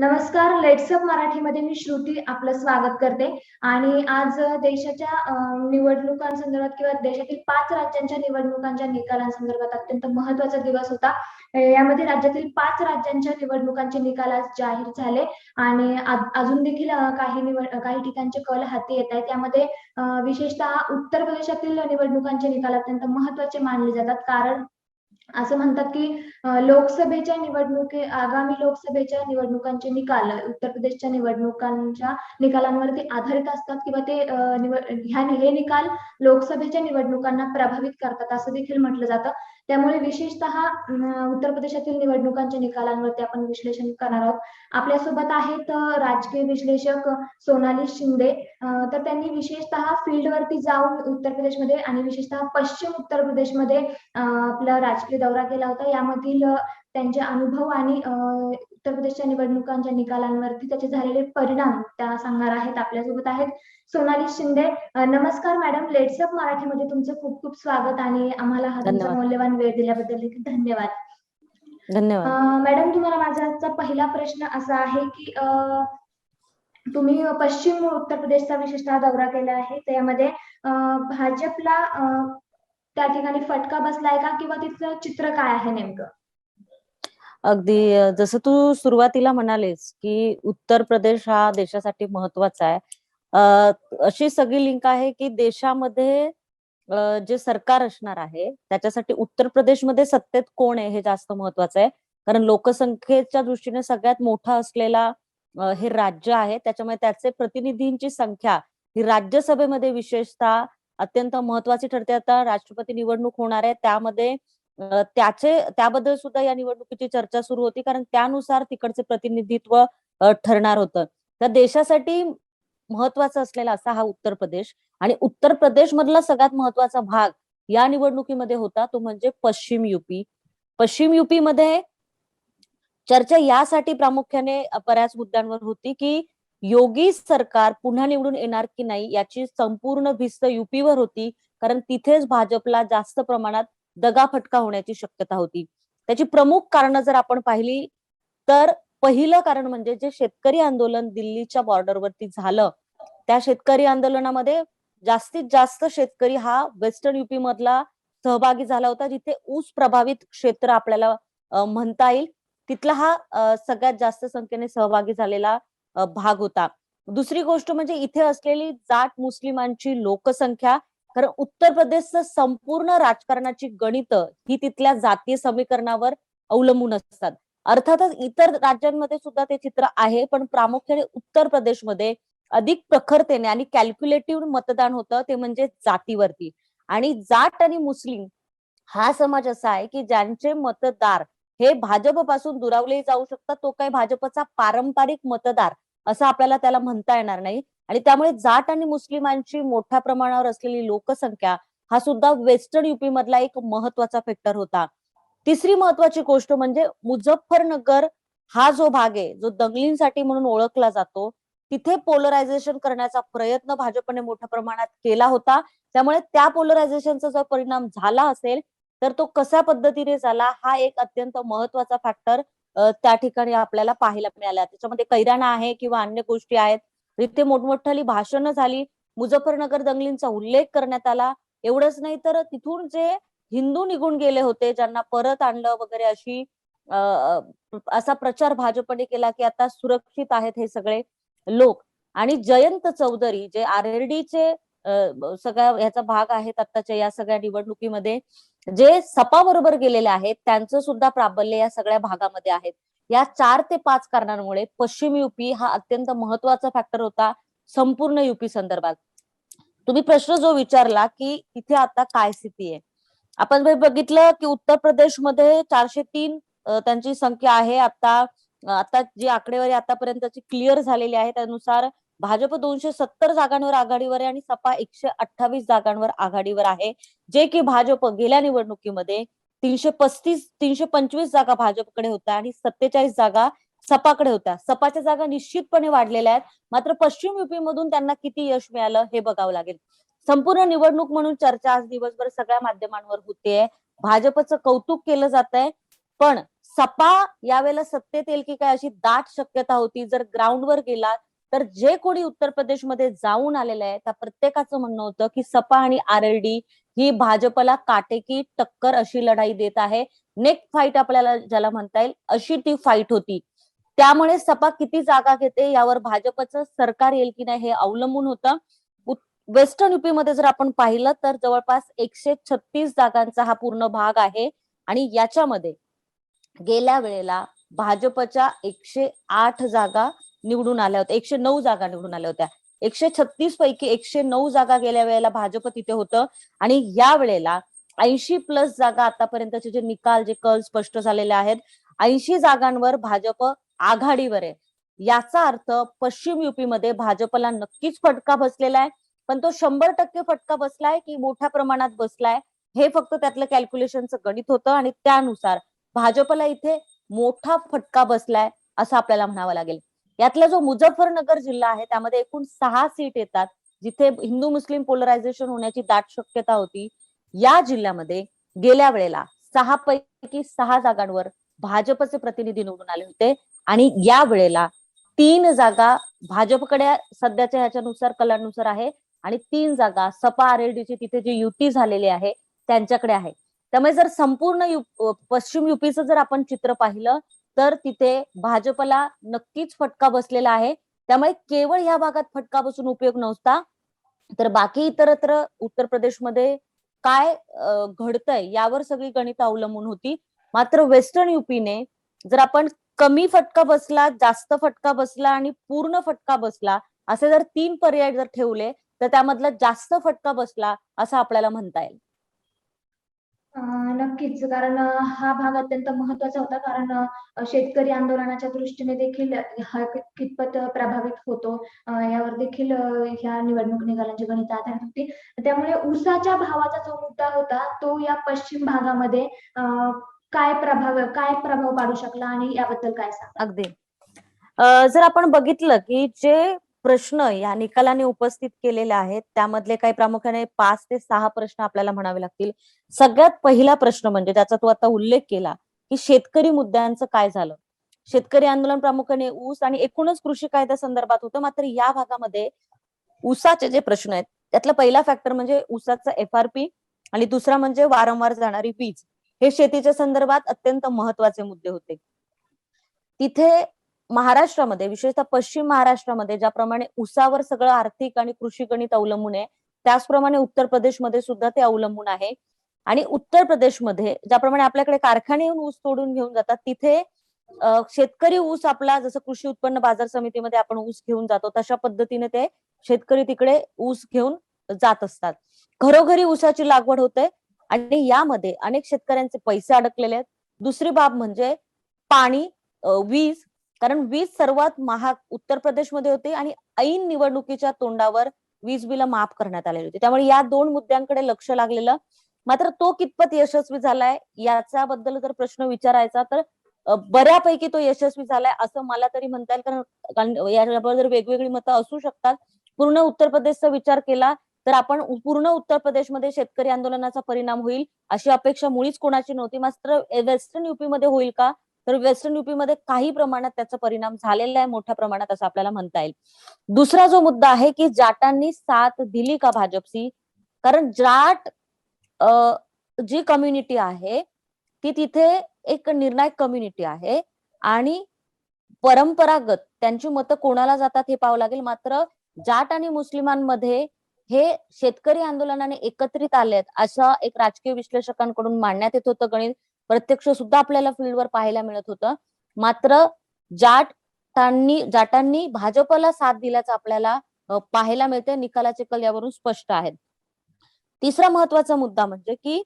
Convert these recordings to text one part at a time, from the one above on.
नमस्कार लेट्सअप मराठीमध्ये मी श्रुती आपलं स्वागत करते. आणि आज देशाच्या निवडणुकांसंदर्भात किंवा देशातील पाच राज्यांच्या निवडणुकांच्या निकालांसंदर्भात अत्यंत महत्त्वाचा दिवस होता. यामध्ये राज्यातील पाच राज्यांच्या निवडणुकांचे निकाल आज जाहीर झाले. आणि अजून देखील काही निवड काही ठिकाणचे कल हाती येत आहेत. त्यामध्ये विशेषतः उत्तर प्रदेशातील निवडणुकांचे निकाल अत्यंत महत्त्वाचे मानले जातात. कारण असं म्हणतात की लोकसभेच्या निवडणुकी आगामी लोकसभेच्या निवडणुकांचे निकाल उत्तर प्रदेशच्या निवडणुकांच्या निकालांवरती आधारित असतात किंवा ते निवड ह्या हे निकाल लोकसभेच्या निवडणुकांना प्रभावित करतात असं देखील म्हटलं जातं. त्यामुळे विशेषतः उत्तर प्रदेशातील निवडणुकांच्या निकालांवरती आपण विश्लेषण करणार आहोत. आपल्यासोबत आहेत राजकीय विश्लेषक सोनाली शिंदे. तर त्यांनी विशेषतः फील्डवरती जाऊन उत्तर प्रदेशमध्ये आणि विशेषतः पश्चिम उत्तर प्रदेशमध्ये आपला राजकीय दौरा केला होता. यामधील त्यांचे अनुभव आणि उत्तर प्रदेशच्या निवडणुकांच्या निकालांवरती त्याचे झालेले परिणाम त्या सांगणार आहेत आपल्यासोबत आहेत सोनाली शिंदे. नमस्कार मॅडम. लेट्सअप मराठीमध्ये तुमचं खूप खूप स्वागत आणि आम्हाला हा तुमचा. मौल्यवान वेळ दिल्याबद्दल देखील धन्यवाद. धन्यवाद. मॅडम तुम्हाला माझा आजचा पहिला प्रश्न असा आहे की तुम्ही पश्चिम उत्तर प्रदेशचा विशेषतः दौरा केला आहे त्यामध्ये भाजपला त्या ठिकाणी फटका बसलाय का किंवा तिथलं चित्र काय आहे नेमकं? अगदी जसं तू सुरुवातीला म्हणालेस की उत्तर प्रदेश हा देशासाठी महत्त्वाचा आहे. अशी सगळी लिंक आहे की देशामध्ये जे सरकार असणार आहे त्याच्यासाठी उत्तर प्रदेशमध्ये सत्तेत कोण आहे हे जास्त महत्वाचं आहे. कारण लोकसंख्येच्या दृष्टीने सगळ्यात मोठा असलेला हे राज्य आहे. त्याच्यामुळे त्याचे प्रतिनिधींची संख्या ही राज्यसभेमध्ये विशेषतः अत्यंत महत्वाची ठरते. आता राष्ट्रपती निवडणूक होणार आहे. त्यामध्ये त्याचे त्याबद्दल सुद्धा या निवडणुकीची चर्चा सुरू होती. कारण त्यानुसार तिकडचे प्रतिनिधित्व ठरणार होतं. तर देशासाठी महत्त्वाचा असलेला असा हा उत्तर प्रदेश. आणि उत्तर प्रदेश मधला सगळ्यात महत्त्वाचा भाग या निवडणुकीमध्ये होता. तो म्हणजे पश्चिम युपी पश्चिम युपीमध्ये चर्चा यासाठी प्रामुख्याने बऱ्याच मुद्द्यांवर होती की योगी सरकार पुन्हा निवडून येणार की नाही याची संपूर्ण भिस्त युपीवर होती. कारण तिथेच भाजपला जास्त प्रमाणात दगाफटका होण्याची शक्यता होती. त्याची प्रमुख कारणं जर आपण पाहिली तर पहिलं कारण म्हणजे जे शेतकरी आंदोलन दिल्लीच्या बॉर्डरवरती झालं त्या शेतकरी आंदोलनामध्ये जास्तीत जास्त शेतकरी हा वेस्टर्न युपी मधला सहभागी झाला होता जिथे ऊस प्रभावित क्षेत्र आपल्याला म्हणता येईल. तिथला हा सगळ्यात जास्त संख्येने सहभागी झालेला भाग होता. दुसरी गोष्ट म्हणजे इथे असलेली जाट मुस्लिमांची लोकसंख्या कारण उत्तर प्रदेशचं संपूर्ण राजकारणाची गणित ही तिथल्या जातीय समीकरणावर अवलंबून असतात. अर्थातच इतर राज्यांमध्ये सुद्धा ते चित्र आहे पण प्रामुख्याने उत्तर प्रदेशमध्ये अधिक प्रखरतेने आणि कॅल्क्युलेटिव्ह मतदान होतं ते म्हणजे जातीवरती. आणि जाट आणि मुस्लिम हा समाज असा आहे की ज्यांचे मतदार हे भाजपपासून दुरावले जाऊ शकतात तो काही भाजपचा पारंपरिक मतदार असं आपल्याला त्याला म्हणता येणार नाही. आणि त्यामुळे जाट आणि मुस्लिमांची मोठ्या प्रमाणावर असलेली लोकसंख्या हा सुद्धा वेस्टर्न युपी मधला एक महत्त्वाचा फॅक्टर होता. तिसरी महत्वाची गोष्ट म्हणजे मुझफ्फरनगर हा जो भाग आहे जो दंगलींसाठी म्हणून ओळखला जातो तिथे पोलरायझेशन करण्याचा प्रयत्न भाजपने मोठ्या प्रमाणात केला होता. त्यामुळे त्या पोलरायझेशनचा जर परिणाम झाला असेल तर तो कशा पद्धतीने झाला हा एक अत्यंत महत्त्वाचा फॅक्टर त्या ठिकाणी आपल्याला पाहायला मिळाला. त्याच्यामध्ये कैराणा आहे किंवा अन्य गोष्टी आहेत इथे मोठमोठाली भाषणं झाली. मुझफ्फरनगर दंगलींचा उल्लेख करण्यात आला. एवढंच नाही तर तिथून जे हिंदू निघून गेले होते ज्यांना परत आणलं वगैरे अशी अ, असा प्रचार भाजपने केला की आता सुरक्षित आहेत हे सगळे लोक. आणि जयंत चौधरी जे आर एरडीचे सगळ्या ह्याचा भाग आहेत आत्ताच्या या सगळ्या निवडणुकीमध्ये जे सपा बरोबर गेलेले आहेत त्यांचं सुद्धा प्राबल्य या सगळ्या भागामध्ये आहेत. या चार ते पाच कारणांमुळे पश्चिम युपी हा अत्यंत महत्त्वाचा फॅक्टर होता संपूर्ण युपी संदर्भात. तुम्ही प्रश्न जो विचारला की इथे आता काय स्थिती आहे? आपण बघितलं की उत्तर प्रदेशमध्ये चारशे तीन त्यांची संख्या आहे. आता आता जी आकडेवारी आतापर्यंतची क्लिअर झालेली आहे त्यानुसार भाजप दोनशे सत्तर जागांवर आघाडीवर आहे आणि सपा एकशे अठ्ठावीस जागांवर आघाडीवर आहे. जे की भाजप गेल्या निवडणुकीमध्ये तीनशे पस्तीस तीनशे पंचवीस जागा भाजपकडे होत्या आणि सत्तेचाळीस जागा सपाकडे होत्या. सपाच्या जागा निश्चितपणे वाढलेल्या आहेत. मात्र पश्चिम युपी मधून त्यांना किती यश मिळालं हे बघावं लागेल. संपूर्ण निवडणूक म्हणून चर्चा आज दिवसभर सगळ्या माध्यमांवर होतीये भाजपचं कौतुक केलं जात आहे. पण सपा यावेळेला सत्तेत येईल की काय अशी दाट शक्यता होती. जर ग्राउंडवर गेला तर जे कोणी उत्तर प्रदेशमध्ये जाऊन आलेले आहे त्या प्रत्येकाचं म्हणणं होतं की सपा आणि आरएलडी ही भाजपला काटेकी टक्कर अशी लढाई देत आहे. नेक फाईट आपल्याला ज्याला म्हणता येईल अशी ती फाईट होती. त्यामुळे सपा किती जागा घेते यावर भाजपचं सरकार येईल की नाही हे अवलंबून होतं. वेस्टर्न युपीमध्ये जर आपण पाहिलं तर जवळपास एकशे छत्तीस जागांचा हा पूर्ण भाग आहे. आणि याच्यामध्ये गेल्या वेळेला भाजपच्या एकशे आठ जागा निवडून आल्या होत्या एकशे नऊ जागा निवडून आल्या होत्या. एकशे छत्तीस पैकी एकशे नऊ जागा गेल्या वेळेला भाजप तिथे होतं. आणि या वेळेला ऐंशी प्लस जागा आतापर्यंतचे जे निकाल जे कल स्पष्ट झालेले आहेत ऐंशी जागांवर भाजप आघाडीवर आहे. याचा अर्थ पश्चिम युपीमध्ये भाजपला नक्कीच फटका बसलेला आहे. पण तो शंभर टक्के फटका बसलाय की मोठ्या प्रमाणात बसलाय हे फक्त त्यातलं कॅल्क्युलेशनचं गणित होतं. आणि त्यानुसार भाजपला इथे मोठा फटका बसलाय असं आपल्याला म्हणावं लागेल. यातला जो मुझफ्फरनगर जिल्हा आहे त्यामध्ये एकूण सहा सीट येतात जिथे हिंदू मुस्लिम पोलरायझेशन होण्याची दाट शक्यता होती. या जिल्ह्यामध्ये गेल्या वेळेला सहा पैकी सहा जागांवर भाजपचे प्रतिनिधी निवडून आले होते आणि या वेळेला तीन जागा भाजपकडे सध्याच्या ह्याच्यानुसार कलानुसार आहे आणि तीन जागा सपा आरएलडीची तिथे जी युती झालेली आहे त्यांच्याकडे आहे. त्यामुळे जर संपूर्ण यु पश्चिम युपीचं जर आपण चित्र पाहिलं तर तिथे भाजपला नक्कीच फटका बसलेला आहे. त्यामुळे केवळ या भागात फटका बसून उपयोग नव्हता. तर बाकी इतरत्र उत्तर प्रदेशमध्ये काय घडतंय यावर सगळी गणित अवलंबून होती. मात्र वेस्टर्न युपीने जर आपण कमी फटका बसला जास्त फटका बसला आणि पूर्ण फटका बसला असे जर तीन पर्याय जर ठेवले तर त्यामधला जास्त फटका बसला असं आपल्याला म्हणता येईल. नक्कीच. कारण हा भाग अत्यंत महत्त्वाचा होता. कारण शेतकरी आंदोलनाच्या दृष्टीने देखील हा कितपत प्रभावित होतो. यावर देखील ह्या निवडणूक निकालांची गणित आधारित होती. त्यामुळे ऊसाच्या भावाचा जो मुद्दा होता तो या पश्चिम भागामध्ये काय प्रभाव काय प्रभाव पाडू शकला आणि याबद्दल काय सांग अगदी. जर आपण बघितलं की जे प्रश्न या निकालाने उपस्थित केलेले आहेत. त्यामधले काही प्रामुख्याने पाच ते सहा प्रश्न आपल्याला म्हणावे लागतील. सगळ्यात पहिला प्रश्न म्हणजे त्याचा तू आता उल्लेख केला की शेतकरी मुद्द्यांचं काय झालं? शेतकरी आंदोलन प्रामुख्याने ऊस आणि एकूणच कृषी कायद्या संदर्भात होतं. मात्र या भागामध्ये ऊसाचे जे प्रश्न आहेत त्यातला पहिला फॅक्टर म्हणजे ऊसाचा एफआरपी आणि दुसरा म्हणजे वारंवार जाणारी वीज. हे शेतीच्या संदर्भात अत्यंत महत्त्वाचे मुद्दे होते. तिथे महाराष्ट्रामध्ये विशेषतः पश्चिम महाराष्ट्रामध्ये ज्याप्रमाणे ऊसावर सगळं आर्थिक आणि कृषी गणित अवलंबून आहे त्याचप्रमाणे उत्तर प्रदेशमध्ये सुद्धा ते अवलंबून आहे. आणि उत्तर प्रदेशमध्ये ज्याप्रमाणे आपल्याकडे कारखाने येऊन ऊस तोडून घेऊन जातात तिथे शेतकरी ऊस आपला जसं कृषी उत्पन्न बाजार समितीमध्ये आपण ऊस घेऊन जातो तशा पद्धतीने ते शेतकरी तिकडे ऊस घेऊन जात असतात. घरोघरी ऊसाची लागवड होते आणि यामध्ये अनेक शेतकऱ्यांचे पैसे अडकलेले आहेत. दुसरी बाब म्हणजे पाणी वीज कारण वीज सर्वात महाग उत्तर प्रदेशमध्ये होते आणि ऐन निवडणुकीच्या तोंडावर वीज बिल माफ करण्यात आलेली होती. त्यामुळे या दोन मुद्द्यांकडे लक्ष लागलेलं मात्र तो कितपत यशस्वी झालाय याच्याबद्दल जर प्रश्न विचारायचा तर बऱ्यापैकी तो यशस्वी झालाय असं मला तरी म्हणता येईल. कारण कारण जर वेगवेगळी मतं असू शकतात पूर्ण उत्तर प्रदेशचा विचार केला तर आपण पूर्ण उत्तर प्रदेशमध्ये शेतकरी आंदोलनाचा परिणाम होईल अशी अपेक्षा मुळीच कोणाची नव्हती. मात्र वेस्टर्न युपीमध्ये होईल का? तर वेस्टर्न युपीमध्ये काही प्रमाणात त्याचा परिणाम झालेला आहे मोठ्या प्रमाणात असं आपल्याला म्हणता येईल. दुसरा जो मुद्दा आहे की जाटांनी साथ दिली का भाजपची? कारण जाट जी कम्युनिटी आहे ती तिथे एक निर्णायक कम्युनिटी आहे आणि परंपरागत त्यांची मतं कोणाला जातात हे पाहावं लागेल. मात्र जाट आणि मुस्लिमांमध्ये हे शेतकरी आंदोलनाने एकत्रित आलेत असं एक राजकीय विश्लेषकांकडून मांडण्यात येत होतं. गणित प्रत्यक्ष सुद्धा आपल्याला फील्डवर पाहायला मिळत होतं. मात्र जाटांनी जाटांनी भाजपला साथ दिल्याचं आपल्याला पाहायला मिळते निकालाचे कल यावरून स्पष्ट आहेत. तिसरा महत्त्वाचा मुद्दा म्हणजे की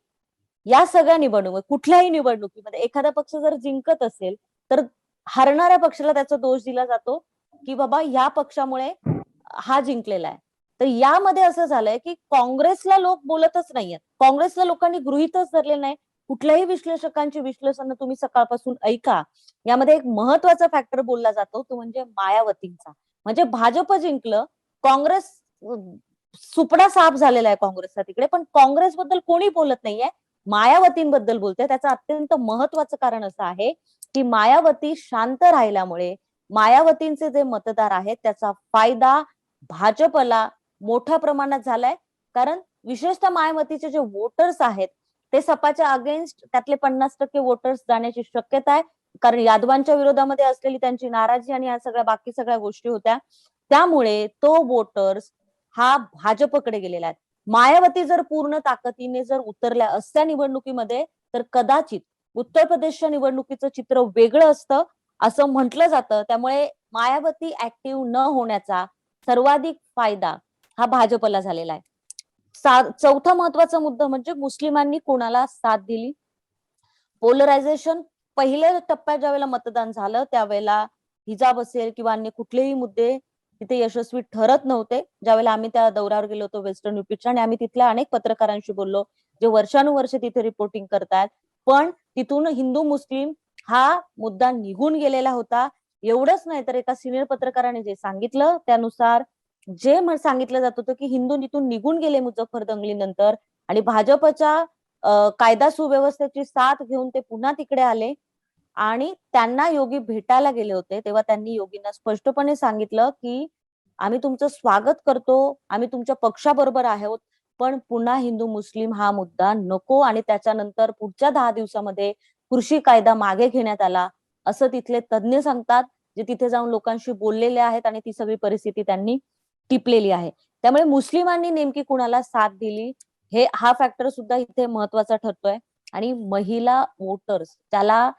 या सगळ्या निवडणुकी कुठल्याही निवडणुकीमध्ये एखादा पक्ष जर जिंकत असेल तर हरणाऱ्या पक्षाला त्याचा दोष दिला जातो की बाबा या पक्षामुळे हा जिंकलेला आहे. तर यामध्ये असं झालंय की काँग्रेसला लोक बोलतच नाहीयेत. काँग्रेसला लोकांनी गृहीतच धरले नाही. कुठल्याही विश्लेषकांची विश्लेषण तुम्ही सकाळपासून ऐका. यामध्ये एक महत्त्वाचा फॅक्टर बोलला जातो तो म्हणजे मायावतींचा. म्हणजे भाजप जिंकलं काँग्रेस सुपडा साफ झालेला आहे काँग्रेसचा तिकडे पण काँग्रेस बद्दल कोणी बोलत नाहीये? मायावतींबद्दल बोलते त्याचं अत्यंत महत्वाचं कारण असं आहे की मायावती शांत राहिल्यामुळे मायावतींचे जे मतदार आहेत त्याचा फायदा भाजपला मोठ्या प्रमाणात झालाय. कारण विशेषतः मायावतीचे जे वोटर्स आहेत ते सपाच्या अगेन्स्ट त्यातले पन्नास टक्के वोटर्स जाण्याची शक्यता आहे. कारण यादवांच्या विरोधामध्ये असलेली त्यांची नाराजी आणि या सगळ्या बाकी सगळ्या गोष्टी होत्या. त्यामुळे तो वोटर्स हा भाजपकडे गेलेला आहे. मायावती जर पूर्ण ताकदीने जर उतरल्या असत्या निवडणुकीमध्ये तर कदाचित उत्तर प्रदेशच्या निवडणुकीचं चित्र वेगळं असतं असं म्हटलं जातं. त्यामुळे मायावती ऍक्टिव्ह न होण्याचा सर्वाधिक फायदा हा भाजपला झालेला आहे. चौथा महत्त्वाचा मुद्दा म्हणजे मुस्लिमांनी कोणाला साथ दिली? पोलरायझेशन पहिल्या टप्प्यात ज्यावेळेला मतदान झालं त्यावेळेला हिजाब असेल किंवा अन्य कुठलेही मुद्दे तिथे यशस्वी ठरत नव्हते. ज्यावेळेला आम्ही त्या दौऱ्यावर गेलो होतो वेस्टर्न युपीच्या आणि आम्ही तिथल्या अनेक पत्रकारांशी बोललो जे वर्षानुवर्ष तिथे रिपोर्टिंग करतायत. पण तिथून हिंदू मुस्लिम हा मुद्दा निघून गेलेला होता. एवढंच नाही तर एका सिनियर पत्रकाराने जे सांगितलं त्यानुसार जे सांगितलं जात होतं की हिंदू तिथून निघून गेले मुझफ्फर दंगलीनंतर आणि भाजपच्या कायदा सुव्यवस्थेची साथ घेऊन ते पुन्हा तिकडे आले आणि त्यांना योगी भेटायला गेले होते तेव्हा त्यांनी योगींना स्पष्टपणे सांगितलं की आम्ही तुमचं स्वागत करतो आम्ही तुमच्या पक्षाबरोबर आहोत पण पुन्हा हिंदू मुस्लिम हा मुद्दा नको आणि त्याच्यानंतर पुढच्या दहा दिवसामध्ये कृषी कायदा मागे घेण्यात आला असं तिथले तज्ज्ञ सांगतात जे तिथे जाऊन लोकांशी बोललेले आहेत आणि ती सगळी परिस्थिती त्यांनी टिपलेली आहे. त्यामुळे मुस्लिमांनी नेमकी कुणाला साथ दिली? हे हा फॅक्टर सुद्धा इथे महत्त्वाचा ठरतोय. आणि महिला वोटर्स त्याला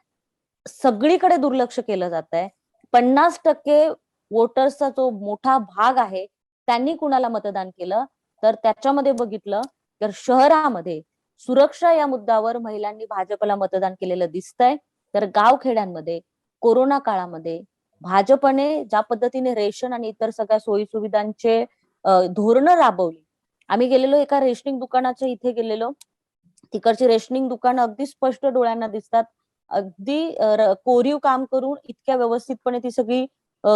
सगळीकडे दुर्लक्ष केलं जात आहे पन्नास टक्के वोटर्सचा जो मोठा भाग आहे त्यांनी कुणाला मतदान केलं? तर त्याच्यामध्ये बघितलं तर शहरामध्ये सुरक्षा या मुद्द्यावर महिलांनी भाजपला मतदान केलेलं दिसतंय. तर गावखेड्यांमध्ये कोरोना काळामध्ये भाजपने ज्या पद्धतीने रेशन आणि इतर सगळ्या सोयी सुविधांचे धोरणं राबवली. आम्ही गेलेलो एका रेशनिंग दुकानाच्या इथे गेलेलो. तिकडची रेशनिंग दुकानं अगदी स्पष्ट डोळ्यांना दिसतात. अगदी कोरीव काम करून इतक्या व्यवस्थितपणे ती सगळी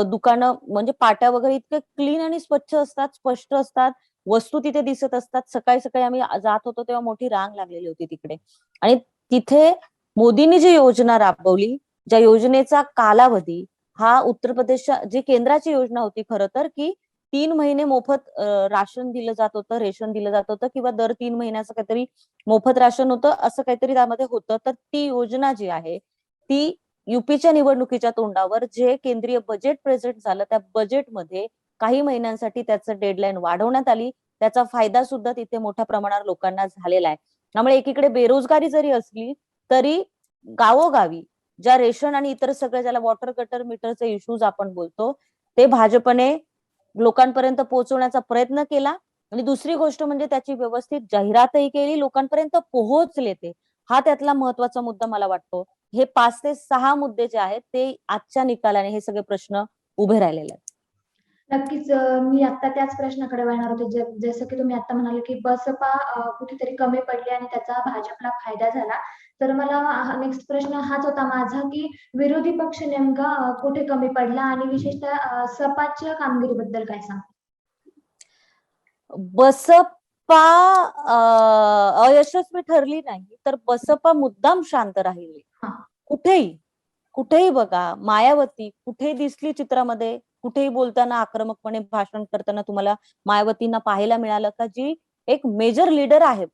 दुकानं म्हणजे पाट्या वगैरे इतके क्लीन आणि स्वच्छ असतात स्पष्ट असतात. वस्तू तिथे दिसत असतात. सकाळी सकाळी आम्ही जात होतो तेव्हा मोठी रांग लागलेली होती तिकडे. आणि तिथे मोदींनी जी योजना राबवली ज्या योजनेचा कालावधी हा उत्तर प्रदेशच्या जी केंद्राची योजना होती खरं तर की तीन महिने मोफत राशन दिलं जात होतं रेशन दिलं जात होतं किंवा दर तीन महिन्याचं काहीतरी मोफत राशन होतं असं काहीतरी त्यामध्ये होतं. तर ती योजना जी आहे ती युपीच्या निवडणुकीच्या तोंडावर जे केंद्रीय बजेट प्रेझेंट झालं त्या बजेटमध्ये काही महिन्यांसाठी त्याचं डेडलाईन वाढवण्यात आली. त्याचा फायदा सुद्धा तिथे मोठ्या प्रमाणावर लोकांना झालेला आहे. त्यामुळे एकीकडे बेरोजगारी जरी असली तरी गावोगावी ज्या रेशन आणि इतर सगळ्या ज्याला वॉटर कटर मीटरचे इश्यूज आपण बोलतो ते भाजपने लोकांपर्यंत पोहोचवण्याचा प्रयत्न केला. आणि दुसरी गोष्ट म्हणजे त्याची व्यवस्थित जाहिरातही केली लोकांपर्यंत पोहोचले ते. हा त्यातला महत्त्वाचा मुद्दा मला वाटतो. हे पाच ते सहा मुद्दे जे आहेत ते आजच्या निकालाने हे सगळे प्रश्न उभे राहिलेले आहेत. नक्कीच मी आता त्याच प्रश्नाकडे वळणार होते. जसं की तुम्ही आता म्हणाले की बसपा कुठेतरी कमी पडली आणि त्याचा भाजपला फायदा झाला. तर मला नेक्स्ट प्रश्न हाच होता माझा की विरोधी पक्ष नेमका कुठे कमी पडला आणि विशेषतः सपाच्या कामगिरीबद्दल काय सांग बसपा अयशस्वी ठरली नाही तर बसपा मुद्दाम शांत राहिली. कुठेही कुठेही बघा मायावती कुठेही दिसली चित्रामध्ये कुठेही बोलताना आक्रमकपणे भाषण करताना तुम्हाला मायावतींना पाहायला मिळालं का? जी एक मेजर लीडर आहे.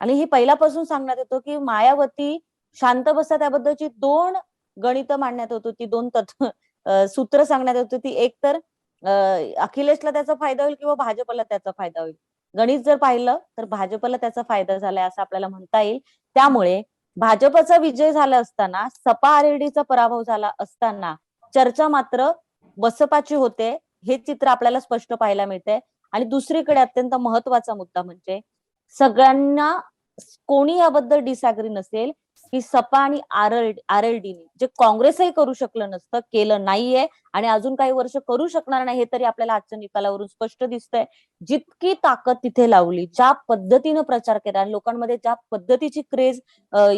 आणि ही पहिल्यापासून सांगण्यात येतो की मायावती शांत बसा त्याबद्दलची दोन गणित मांडण्यात होत होती दोन तत्व सूत्र सांगण्यात येत होती. एक तर अखिलेशला त्याचा फायदा होईल किंवा भाजपला त्याचा फायदा होईल? गणित जर पाहिलं तर भाजपला त्याचा फायदा झालाय असं आपल्याला म्हणता येईल. त्यामुळे भाजपचा विजय झाला असताना सपा आरएलडीचा पराभव झाला असताना चर्चा मात्र बसपाची होते हे चित्र आपल्याला स्पष्ट पाहायला मिळते आणि दुसरीकडे अत्यंत महत्त्वाचा मुद्दा म्हणजे सगळ्यांना कोणी याबद्दल डिसॅग्री नसेल की सपा आणि R L R L J काँग्रेसही करू शकलं नसतं केलं नाहीये आणि अजून काही वर्ष करू शकणार नाही हे तरी आपल्याला आजच्या निकालावरून स्पष्ट दिसतंय. जितकी ताकद तिथे लावली ज्या पद्धतीनं प्रचार केला आणि लोकांमध्ये ज्या पद्धतीची क्रेज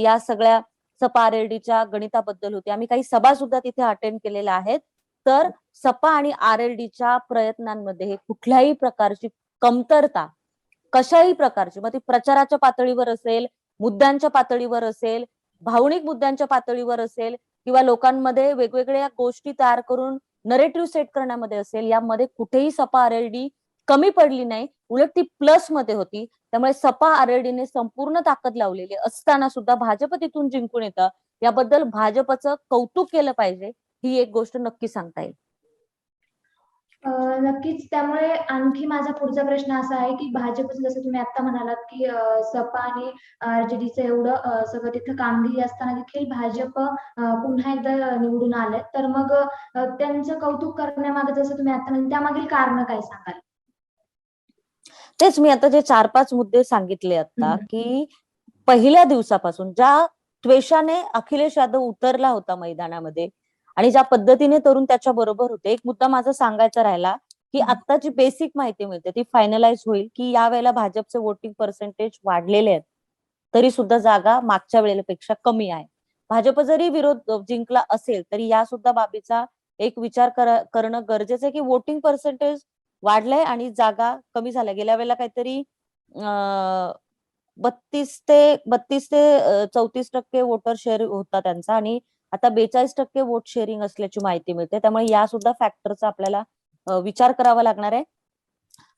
या सगळ्या सपा आर एल डीच्या गणिताबद्दल होती आम्ही काही सभा सुद्धा तिथे अटेंड केलेल्या आहेत. तर सपा आणि आर एल डीच्या प्रयत्नांमध्ये कुठल्याही प्रकारची कमतरता कशाही प्रकारची मग ती प्रचाराच्या पातळीवर असेल मुद्द्यांच्या पातळीवर असेल भावनिक मुद्द्यांच्या पातळीवर असेल किंवा लोकांमध्ये वेगवेगळ्या गोष्टी तयार करून नरेटिव्ह सेट करण्यामध्ये असेल यामध्ये कुठेही सपा आरएलडी कमी पडली नाही उलट ती प्लसमध्ये होती. त्यामुळे सपा आरएलडीने संपूर्ण ताकद लावलेली असताना सुद्धा भाजप तिथून जिंकून येतं. याबद्दल भाजपचं कौतुक केलं पाहिजे. ही एक गोष्ट नक्की सांगता येईल. नक्कीच. त्यामुळे आणखी माझा पुढचा प्रश्न असा आहे की भाजपचं जसं तुम्ही आता म्हणालात की सपा आणि आरजेडीचं एवढं सगळं तिथं कामगिरी असताना देखील भाजप पुन्हा एकदा निवडून आले. तर मग त्यांचं कौतुक करण्यामागे जसं तुम्ही आता म्हणाले त्यामागील कारण काय सांगाल? तेच मी आता जे चार पाच मुद्दे सांगितले आता. की पहिल्या दिवसापासून ज्या त्वेषाने अखिलेश यादव उतरला होता मैदानामध्ये आणि ज्या पद्धतीने तरुण त्याच्या बरोबर होते एक मुद्दा माझा सांगायचा राहिला की हम्म. आत्ताची बेसिक माहिती मिळते ती फायनलाइज होईल की यावेळेला भाजपचे वोटिंग पर्सेंटेज वाढलेले आहेत तरी सुद्धा जागा मागच्या वेळेपेक्षा कमी आहे भाजप जरी विरोध जिंकला असेल तरी या सुद्धा बाबीचा एक विचार कर- करणं गरजेचं आहे की वोटिंग पर्सेंटेज वाढलंय आणि जागा कमी झाल्या गेल्या वेळेला काहीतरी बत्तीस ते बत्तीस ते चौतीस टक्के वोटर शेअर होता त्यांचा आणि आता बेचाळीस टक्के वोट शेअरिंग असल्याची माहिती मिळते. त्यामुळे या सुद्धा फॅक्टरचा आपल्याला विचार करावा लागणार आहे.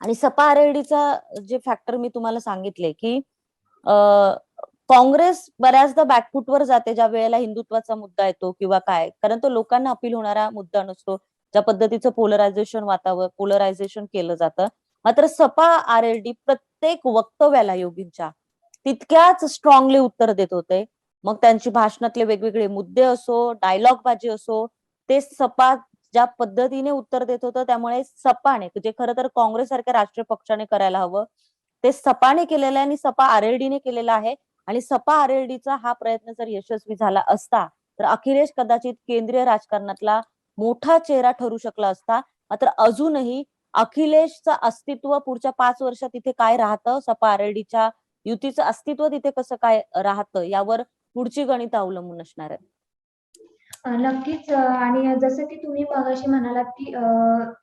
आणि सपा आरएलडीचा जे फॅक्टर मी तुम्हाला सांगितले की काँग्रेस बऱ्याचदा बॅकफूटवर जाते ज्या वेळेला हिंदुत्वाचा मुद्दा येतो किंवा काय. कारण तो लोकांना अपील होणारा मुद्दा नसतो. ज्या पद्धतीचं पोलरायझेशन वातावरण पोलरायझेशन केलं जातं. मात्र सपा आरएलडी प्रत्येक वक्तव्याला योगींच्या तितक्याच स्ट्रॉंगली उत्तर देत होते. मग त्यांची भाषणातले वेगवेगळे मुद्दे असो डायलॉगबाजी असो ते सपा ज्या पद्धतीने उत्तर देत होतं त्यामुळे सपाने जे खरं तर काँग्रेस सारख्या राष्ट्रीय पक्षाने करायला हवं ते सपाने केलेलं आहे आणि सपा आरएलडीने केलेलं आहे. आणि सपा आरएलडीचा हा प्रयत्न जर यशस्वी झाला असता तर अखिलेश कदाचित केंद्रीय राजकारणातला मोठा चेहरा ठरू शकला असता. मात्र अजूनही अखिलेशचं अस्तित्व पुढच्या पाच वर्षात तिथे काय राहतं? सपा आरएलडीच्या युतीचं अस्तित्व तिथे कसं काय राहतं? यावर पुढची गणित अवलंबून असणार आहेत नक्कीच आणि जसं की तुम्ही मगाशी म्हणालात की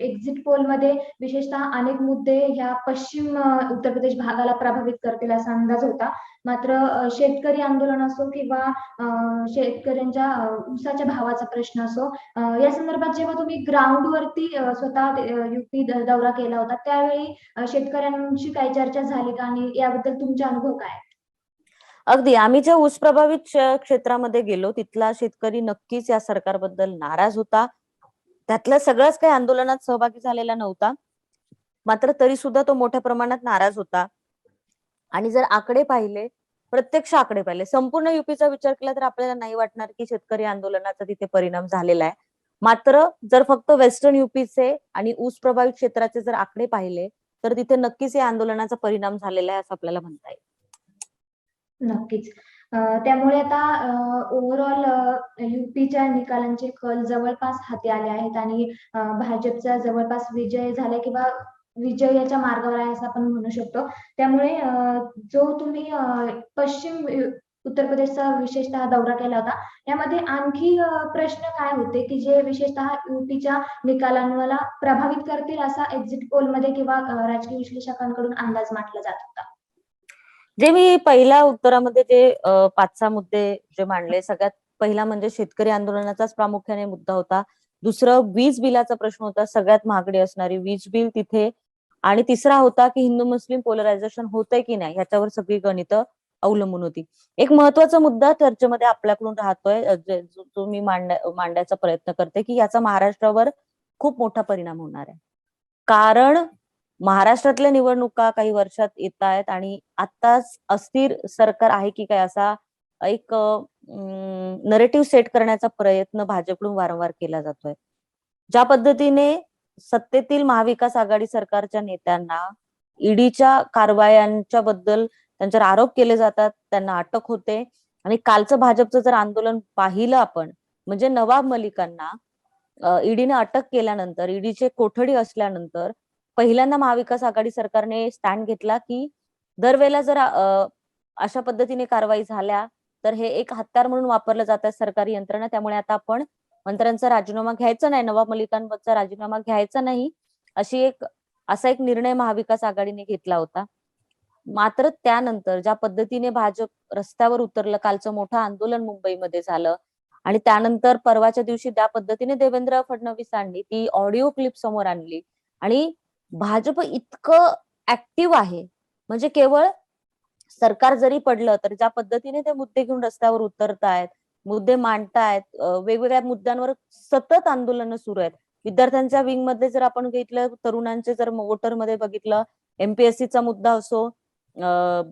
एक्झिट पोलमध्ये विशेषतः अनेक मुद्दे ह्या पश्चिम उत्तर प्रदेश भागाला प्रभावित करतील असा अंदाज होता. मात्र शेतकरी आंदोलन असो किंवा शेतकऱ्यांच्या ऊसाच्या भावाचा प्रश्न असो या संदर्भात जेव्हा तुम्ही ग्राउंड वरती स्वतः युपी दौरा केला होता त्यावेळी शेतकऱ्यांशी काही चर्चा झाली का? आणि याबद्दल तुमचे अनुभव काय? अगदी. आम्ही ज्या ऊस प्रभावित क्षेत्रामध्ये गेलो तिथला शेतकरी नक्कीच या सरकारबद्दल नाराज होता. त्यातल्या सगळ्याच काही आंदोलनात सहभागी झालेला नव्हता. मात्र तरी सुद्धा तो मोठ्या प्रमाणात नाराज होता. आणि जर आकडे पाहिले प्रत्यक्ष आकडे पाहिले संपूर्ण युपीचा विचार केला तर आपल्याला नाही वाटणार की शेतकरी आंदोलनाचा तिथे परिणाम झालेला आहे. मात्र जर फक्त वेस्टर्न युपीचे आणि ऊस प्रभावित क्षेत्राचे जर आकडे पाहिले तर तिथे नक्कीच या आंदोलनाचा परिणाम झालेला आहे असं आपल्याला म्हणता येईल. नक्कीच. त्यामुळे आता ओव्हरऑल युपीच्या निकालांचे कल जवळपास हाती आले आहेत आणि भाजपचा जवळपास विजय झाला किंवा विजयाच्या मार्गावर आहे असं आपण म्हणू शकतो. त्यामुळे जो तुम्ही पश्चिम उत्तर प्रदेशचा विशेषतः दौरा केला होता यामध्ये आणखी प्रश्न काय होते की जे विशेषतः युपीच्या निकालांना प्रभावित करतील असा एक्झिट पोलमध्ये किंवा राजकीय विश्लेषकांकडून अंदाज मांडला जात होता? जे मी पहिल्या उत्तरामध्ये जे पाच सहा मुद्दे जे मांडले सगळ्यात पहिला म्हणजे शेतकरी आंदोलनाचाच प्रामुख्याने मुद्दा होता. दुसरं वीज बिलाचा प्रश्न होता सगळ्यात महागडी असणारी वीज बिल तिथे. आणि तिसरा होता की हिंदू मुस्लिम पोलरायझेशन होतंय की नाही ह्याच्यावर सगळी गणितं अवलंबून होती. एक महत्त्वाचा मुद्दा चर्चेमध्ये आपल्याकडून राहतोय जो मी मांडायचा प्रयत्न करते की याचा महाराष्ट्रावर खूप मोठा परिणाम होणार आहे. कारण महाराष्ट्रातल्या निवडणुका काही वर्षात येत आहेत आणि आताच अस्थिर सरकार आहे की काय असा एक नरेटिव्ह सेट करण्याचा प्रयत्न भाजपकडून वारंवार केला जातोय. ज्या पद्धतीने सत्तेतील महाविकास आघाडी सरकारच्या नेत्यांना ईडीच्या कारवायांच्या बद्दल त्यांच्यावर आरोप केले जातात त्यांना अटक होते आणि कालचं भाजपचं जर आंदोलन पाहिलं आपण म्हणजे नवाब मलिकांना ईडीने अटक केल्यानंतर ईडीचे कोठडी असल्यानंतर पहिल्यांदा महाविकास आघाडी सरकारने स्टँड घेतला की दरवेळेला जर अशा पद्धतीने कारवाई झाल्या तर हे एक हत्यार म्हणून वापरलं जात आहे सरकारी यंत्रणा. त्यामुळे आता आपण मंत्र्यांचा राजीनामा घ्यायचा नाही नवाब मलिकांचा राजीनामा घ्यायचा नाही अशी एक असा एक निर्णय महाविकास आघाडीने घेतला होता. मात्र त्यानंतर ज्या पद्धतीने भाजप रस्त्यावर उतरलं कालचं मोठं आंदोलन मुंबईमध्ये झालं आणि त्यानंतर परवाच्या दिवशी त्या पद्धतीने देवेंद्र फडणवीसांनी ती ऑडिओ क्लिप समोर आणली आणि भाजप इतकं ऍक्टिव्ह आहे. म्हणजे केवळ सरकार जरी पडलं तर ज्या पद्धतीने ते मुद्दे घेऊन रस्त्यावर उतरतायत मुद्दे मांडतायत वेगवेगळ्या मुद्द्यांवर सतत आंदोलनं सुरू आहेत. विद्यार्थ्यांच्या विंगमध्ये जर आपण घेतलं तरुणांचे जर वोटरमध्ये बघितलं एमपीएससीचा मुद्दा असो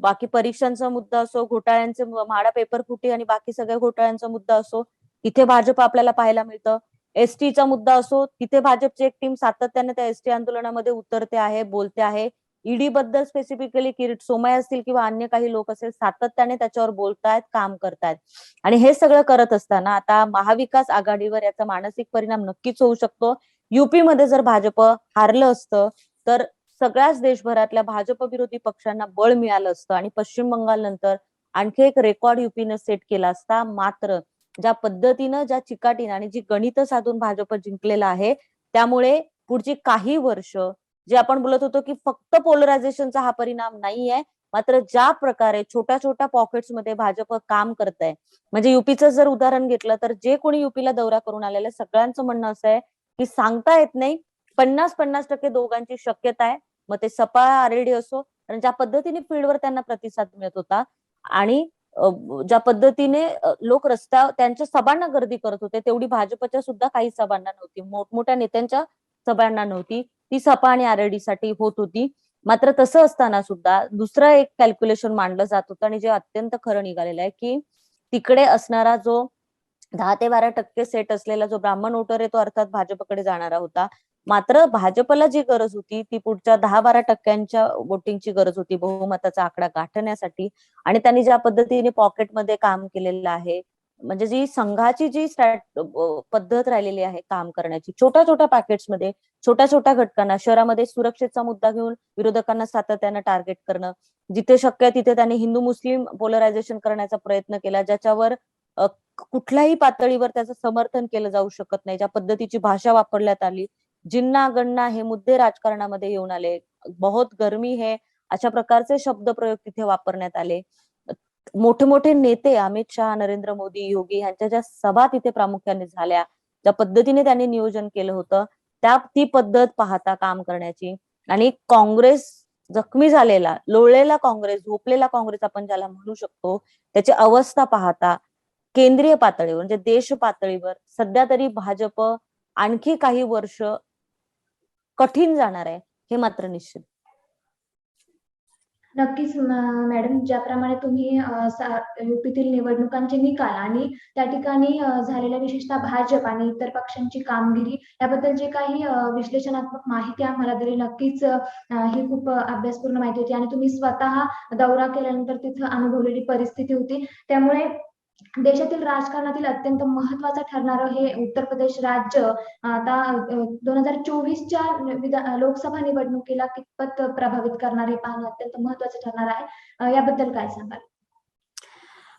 बाकी परीक्षांचा मुद्दा असो घोटाळ्यांचे म्हाडा पेपर फुटी आणि बाकी सगळ्या घोटाळ्यांचा मुद्दा असो तिथे भाजप आपल्याला पाहायला मिळतं. एसटीचा मुद्दा असो तिथे भाजपची एक टीम सातत्याने त्या एसटी आंदोलनामध्ये उतरते आहे बोलते आहे. ईडी बद्दल स्पेसिफिकली किरीट सोमय असतील किंवा अन्य काही लोक असेल सातत्याने त्याच्यावर बोलतायत काम करतायत. आणि हे सगळं करत असताना आता महाविकास आघाडीवर याचा मानसिक परिणाम नक्कीच होऊ शकतो. युपीमध्ये जर भाजप हारलं असतं तर सगळ्याच देशभरातल्या भाजप विरोधी पक्षांना बळ मिळालं असतं. आणि पश्चिम बंगाल नंतर आणखी एक रेकॉर्ड युपीनं सेट केला असता मात्र ज्या पद्धतीनं ज्या चिकाटीनं आणि जी गणित साधून भाजप जिंकलेला आहे त्यामुळे पुढची काही वर्ष जे आपण बोलत होतो की फक्त पोलरायझेशनचा हा परिणाम नाहीये मात्र ज्या प्रकारे छोट्या छोट्या पॉकेट्समध्ये भाजप काम करत आहे म्हणजे युपीचं जर उदाहरण घेतलं तर जे कोणी युपीला दौरा करून आलेलं सगळ्यांचं म्हणणं असं आहे की सांगता येत नाही. पन्नास पन्नास टक्के दोघांची शक्यता आहे. मग ते सपा आरएडी असो कारण ज्या पद्धतीने फील्डवर त्यांना प्रतिसाद मिळत होता आणि ज्या पद्धतीने लोक रस्त्या त्यांच्या सभांना गर्दी करत होते तेवढी भाजपच्या सुद्धा काही सभांना नव्हती. मोठमोठ्या नेत्यांच्या सभांना नव्हती. ती सपा आणि आरएडी साठी होत होती. मात्र तसं असताना सुद्धा दुसरं एक कॅल्क्युलेशन मांडलं जात होतं आणि जे अत्यंत खरं निघालेलं आहे की तिकडे असणारा जो दहा ते बारा टक्के सेट असलेला जो ब्राह्मण वोटर आहे तो अर्थात भाजपकडे जाणारा होता. मात्र भाजपला जी गरज होती ती पुढच्या दहा बारा टक्क्यांच्या वोटिंगची गरज होती बहुमताचा आकडा गाठण्यासाठी. आणि त्यांनी ज्या पद्धतीने पॉकेटमध्ये काम केलेलं आहे म्हणजे जी संघाची जी पद्धत राहिलेली आहे काम करण्याची छोट्या छोट्या पॅकेट्समध्ये छोट्या छोट्या घटकांना शहरामध्ये सुरक्षेचा मुद्दा घेऊन विरोधकांना सातत्यानं टार्गेट करणं जिथे शक्य आहे तिथे त्यांनी हिंदू मुस्लिम पोलरायझेशन करण्याचा प्रयत्न केला ज्याच्यावर कुठल्याही पातळीवर त्याचं समर्थन केलं जाऊ शकत नाही ज्या पद्धतीची भाषा वापरण्यात आली जिन्ना गणना हे मुद्दे राजकारणामध्ये येऊन आले. बहुत गर्मी हे अशा प्रकारचे शब्दप्रयोग तिथे वापरण्यात आले. मोठे मोठे नेते अमित शहा नरेंद्र मोदी योगी यांच्या ज्या सभा तिथे प्रामुख्याने झाल्या ज्या पद्धतीने त्यांनी नियोजन केलं होतं त्या ती पद्धत पाहता काम करण्याची. आणि काँग्रेस जखमी झालेला लोळलेला काँग्रेस झोपलेला काँग्रेस आपण ज्याला म्हणू शकतो त्याची अवस्था पाहता केंद्रीय पातळीवर म्हणजे देश पातळीवर सध्या तरी भाजप आणखी काही वर्ष कठीण जाणार आहे हे मात्र निश्चित. नक्कीच मॅडम ज्याप्रमाणे तुम्ही युपीतील निवडणुकांचे निकाल आणि त्या ठिकाणी झालेल्या विशेषतः भाजप आणि इतर पक्षांची कामगिरी याबद्दल जे काही विश्लेषणात्मक माहिती आम्हाला दिली नक्कीच ही खूप अभ्यासपूर्ण माहिती होती आणि तुम्ही स्वतः दौरा केल्यानंतर तिथं अनुभवलेली परिस्थिती होती. त्यामुळे देशातील राजकारणातील अत्यंत महत्वाचं ठरणारं हे उत्तर प्रदेश राज्य आता दोन हजार चोवीसच्या लोकसभा निवडणुकीला कितपत प्रभावित करणार हे पाहणं अत्यंत महत्वाचं ठरणार आहे. याबद्दल काय सांगाल?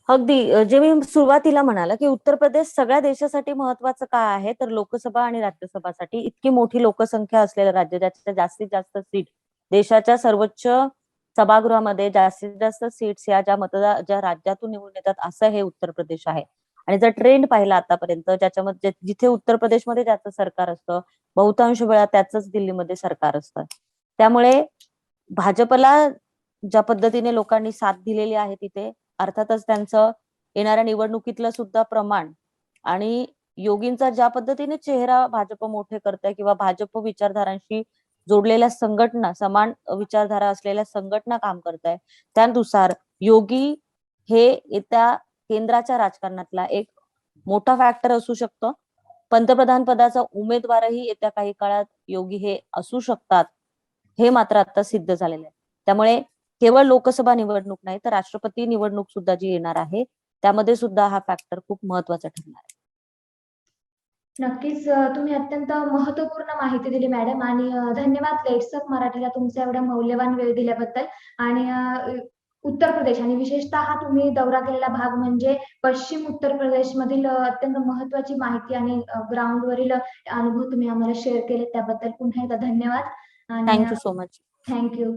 अगदी जे मी सुरुवातीला म्हणाला की उत्तर प्रदेश सगळ्या देशासाठी महत्वाचं का आहे तर लोकसभा आणि राज्यसभासाठी इतकी मोठी लोकसंख्या असलेलं राज्य ज्याच्या जास्तीत जास्त सीट देशाच्या सर्वोच्च सभागृहामध्ये जास्तीत जास्त सीट्स या ज्या मतदार ज्या राज्यातून निवडून येतात असं हे उत्तर प्रदेश आहे. आणि जर ट्रेंड पाहिला आतापर्यंत ज्याच्यामध्ये जिथे उत्तर प्रदेशमध्ये ज्याचं सरकार असतं बहुतांश वेळा त्याच दिल्लीमध्ये सरकार असतं. त्यामुळे भाजपला ज्या पद्धतीने लोकांनी साथ दिलेली आहे तिथे अर्थातच त्यांचं येणाऱ्या निवडणुकीतलं सुद्धा प्रमाण आणि योगींचा ज्या पद्धतीने चेहरा भाजप मोठे करतोय किंवा भाजप विचारधारांशी जोडलेल्या संघटना समान विचारधारा असलेल्या संघटना काम करताय. त्यानुसार योगी हे येत्या केंद्राच्या राजकारणातला एक मोठा फॅक्टर असू शकतो. पंतप्रधान पदाचा उमेदवारही येत्या काही काळात योगी हे असू शकतात हे मात्र आता सिद्ध झालेलं आहे. त्यामुळे केवळ लोकसभा निवडणूक नाही तर राष्ट्रपती निवडणूक सुद्धा जी येणार आहे त्यामध्ये सुद्धा हा फॅक्टर खूप महत्त्वाचा ठरणार आहे. नक्कीच अ, तुम्ही अत्यंत महत्त्वपूर्ण माहिती दिली मॅडम आणि अ, धन्यवाद लेट्सअप मराठीला तुमचा एवढा मौल्यवान वेळ दिल्याबद्दल आणि अ, उत्तर प्रदेश आणि विशेषतः हा तुम्ही दौरा केलेला भाग म्हणजे पश्चिम उत्तर प्रदेश मधील अ, अत्यंत महत्वाची माहिती आणि ग्राउंड वरील अनुभव तुम्ही आम्हाला शेअर केले त्याबद्दल पुन्हा एकदा धन्यवाद आणि थँक्यू सो मच थँक्यू